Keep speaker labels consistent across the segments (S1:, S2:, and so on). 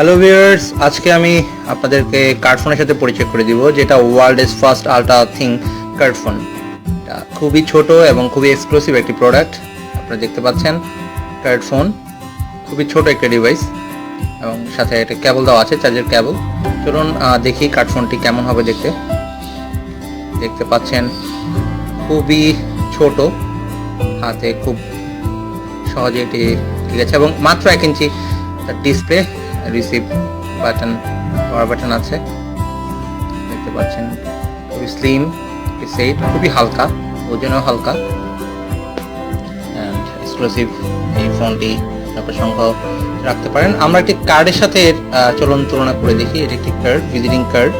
S1: Hello viewers আজকে আমি আপনাদেরকে কার্ডফোনের সাথে পরিচয় করে দিব, যেটা world is first ultra thin card phone. খুবই ছোট এবং খুবই এক্সক্লুসিভ একটি প্রোডাক্ট আপনারা দেখতে পাচ্ছেন কার্ডফোন। খুবই ছোট একটা ডিভাইস এবং সাথে একটা কেবল দেওয়া আছে চার্জের কেবল চলুন দেখি কার্ডফোনটি কেমন হবে দেখতে। দেখতে পাচ্ছেন, খুবই ছোট। হাতে খুব সহজে এটি ঠিক আছে এবং মাত্র এক inch display receive button power button আছে। দেখতে পাচ্ছেন, খুবই স্লিম সেট খুবই হালকা, ওজনও হালকা। এক্সক্লুসিভ এই ফোনটি আপনার সংখ্যা রাখতে পারেন। আমরা একটি কার্ডের সাথে চলন তুলনা করে দেখি। এটি একটি কার্ড ভিজিটিং কার্ড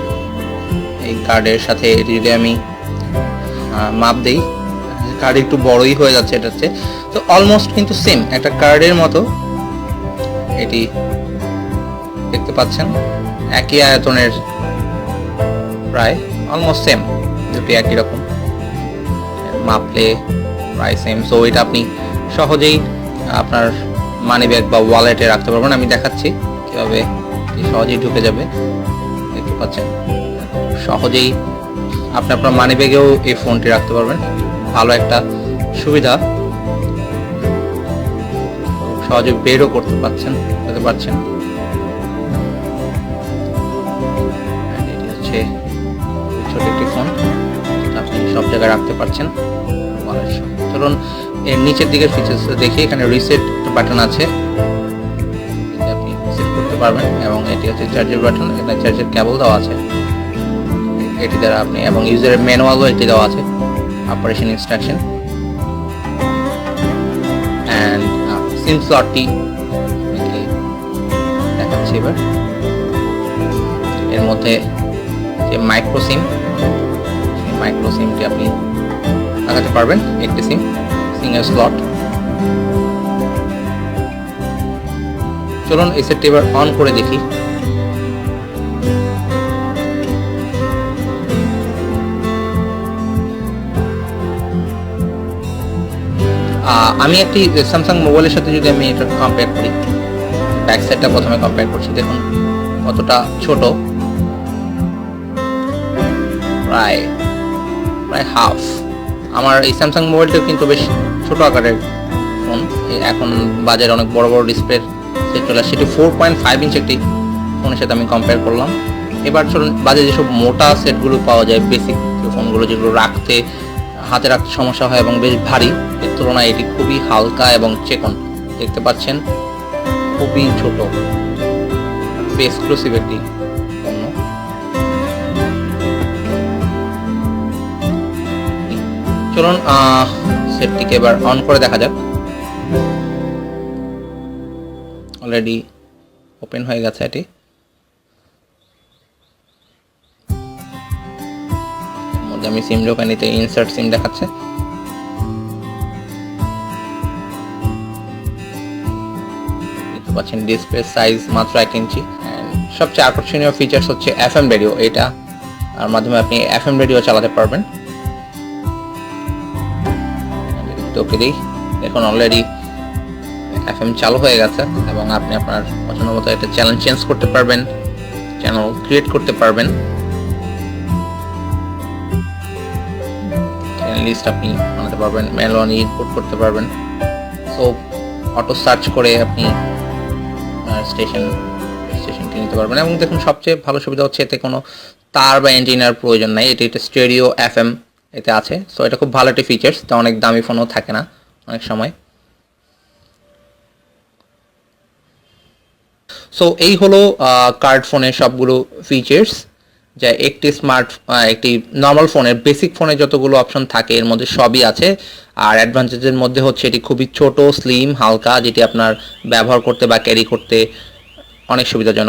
S1: এই কার্ডের সাথে এটি যদি আমি মাপ দেই। কার্ড একটু বড়ই হয়ে যাচ্ছে এটা হচ্ছে তো অলমোস্ট কিন্তু সেম একটা কার্ডের মতো। এটি দেখতে পাচ্ছেন, একই আয়তনের প্রায় অলমোস্ট সেম দুটি একই রকম। মাপলে প্রায় সেম সো এটা আপনি সহজেই আপনার মানি ব্যাগ বা ওয়ালেটে রাখতে পারবেন। আমি দেখাচ্ছি কীভাবে সহজেই ঢুকে যাবে। দেখতে পাচ্ছেন, সহজেই আপনি আপনার মানি ব্যাগেও এই ফোনটি রাখতে পারবেন। ভালো একটা সুবিধা। সহজে বেরও করতে পারছেন করতে পারছেন। এটি ছোট একটি ফোন আপনি সব জায়গায় রাখতে পারছেন। ধরুন এর নিচের দিকের ফিচার্স দেখি, এখানে রিসেট বাটন আছে। আপনি রিসেট করতে পারবেন এবং এটি হচ্ছে চার্জের বাটন এখানে চার্জের কেবল দেওয়া আছে। এটি দ্বারা আপনি এবং ইউজারের ম্যানুয়ালও এটি দেওয়া আছে। অপারেশন ইনস্ট্রাকশন অ্যান্ড সিম স্লটটি দেখাচ্ছি এবার। এর মধ্যে যে মাইক্রো সিম সেই মাইক্রো সিমটি আপনি লাগাতে পারবেন, একটি সিম সিঙ্গেল স্লট চলুন এই সেটটি এবার অন করে দেখি। আমি একটি স্যামসাং মোবাইলের সাথে যদি আমি এটা কম্পেয়ার করি ব্যাক সাইডটা প্রথমে কম্পেয়ার করছি, দেখুন কতটা ছোট। প্রায় প্রায় হাফ আমার এই স্যামসাং মোবাইলটাও কিন্তু বেশ ছোট আকারের ফোন এখন বাজারে অনেক বড় বড় ডিসপ্লের সেট চলে সেটি ফোর পয়েন্ট ফাইভ ইঞ্চ একটি ফোনের সাথে আমি কম্পেয়ার করলাম। এবার চলুন, বাজারে যেসব মোটা সেটগুলো পাওয়া যায় বেসিক ফোনগুলো যেগুলো রাখতে, হাতে রাখতে সমস্যা হয় এবং বেশ ভারী, এর তুলনায় এটি খুবই হালকা এবং চেকন। দেখতে পাচ্ছেন, খুবই ছোট এক্সক্লুসিভ একটি চলুন সেটটিকে এবার অন করে দেখা যাক। অলরেডি ওপেন হয়ে গেছে এটি। আমি সিম ঢোকা নিতে ইনসার্ট সিম দেখাচ্ছে। পাচ্ছেন ডিসপ্লে সাইজ মাত্র এক ইঞ্চি। সবচেয়ে আকর্ষণীয় ফিচার্স হচ্ছে এফ এম রেডিও এটা আর মাধ্যমে আপনি এফ এম রেডিও চালাতে পারবেন। তোকে দিই। এখন অলরেডি এফ চালু হয়ে গেছে এবং আপনি আপনার পছন্দ মতো একটা চ্যানেল চেঞ্জ করতে পারবেন চ্যানেল ক্রিয়েট করতে পারবেন। চ্যানেল লিস্ট আপনি বানাতে পারবেন মেলন ইনপুট করতে পারবেন। সো অটো সার্চ করে আপনি স্টেশন স্টেশনটি নিতে পারবেন। এবং দেখুন, সবচেয়ে ভালো সুবিধা হচ্ছে এতে কোনো তার বা এন্টিনার প্রয়োজন নাই। এটি একটা স্টেরিও এফ এম এতে আছে। সো এটা খুব ভালো একটি ফিচার্স তা অনেক দামি ফোনও থাকে না অনেক সময়। সো এই হলো কার্ড ফোনের সবগুলো ফিচার্স যা একটি স্মার্ট একটি নর্মাল ফোনের বেসিক ফোনে যতগুলো অপশন থাকে, এর মধ্যে সবই আছে। আর অ্যাডভান্টেজের মধ্যে হচ্ছে, এটি খুবই ছোট স্লিম হালকা, যেটি আপনার ব্যবহার করতে বা ক্যারি করতে অনেক সুবিধাজনক।